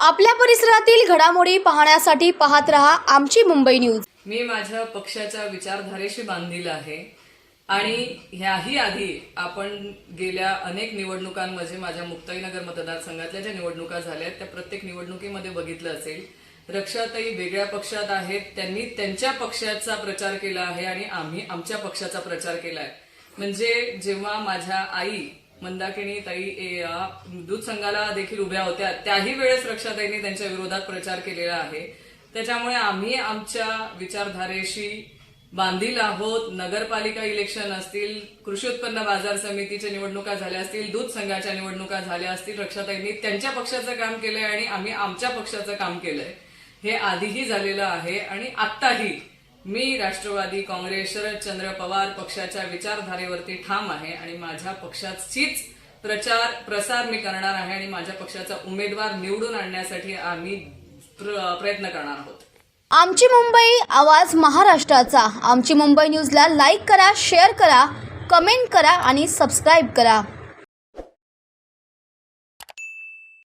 आपल्या परिसरातील घडामोडी पाहण्यासाठी पाहत रहा आमची मुंबई न्यूज. मी माझ्या पक्षाच्या विचारधारेशी बांधील आहे आणि ह्याही आधी आपण गेल्या अनेक निवडणुकांमध्ये माझ्या मुक्ताईनगर मतदारसंघातल्या ज्या निवडणुका झाल्या आहेत त्या प्रत्येक निवडणुकीमध्ये बघितलं असेल. रक्षाताई वेगळ्या पक्षात आहेत त्यांनी त्यांच्या पक्षाचा प्रचार केला आहे आणि आम्ही आमच्या पक्षाचा प्रचार केला आहे म्हणजे जेव्हा माझ्या आई मंदाकिनी ताई दूध संघाला देखील उभ्या होत्या त्याही वेळेस रक्षाताईंनी त्यांच्या विरोधात प्रचार केलेला आहे. त्याच्यामुळे आम्ही आमच्या विचारधारेशी बांधील आहोत. नगरपालिका इलेक्शन असतील कृषी उत्पन्न बाजार समितीच्या निवडणुका झाल्या असतील दूध संघाच्या निवडणुका झाल्या असतील रक्षाताईंनी त्यांच्या पक्षाचं काम केलंय आणि आम्ही आमच्या पक्षाचं काम केलंय. हे आधीही झालेलं आहे आणि आत्ताही मी राष्ट्रवादी काँग्रेस शरदचंद्र पवार पक्षाच्या विचारधारेवरती ठाम आहे आणि माझ्या पक्षाचीच प्रचार प्रसार मी करणार आहे आणि माझ्या पक्षाचा उमेदवार निवडून आणण्यासाठी आम्ही प्र- प्रयत्न करणार आहोत. आमची मुंबई आवाज महाराष्ट्राचा. आमची मुंबई न्यूजला लाईक करा शेअर करा कमेंट करा आणि सबस्क्राईब करा.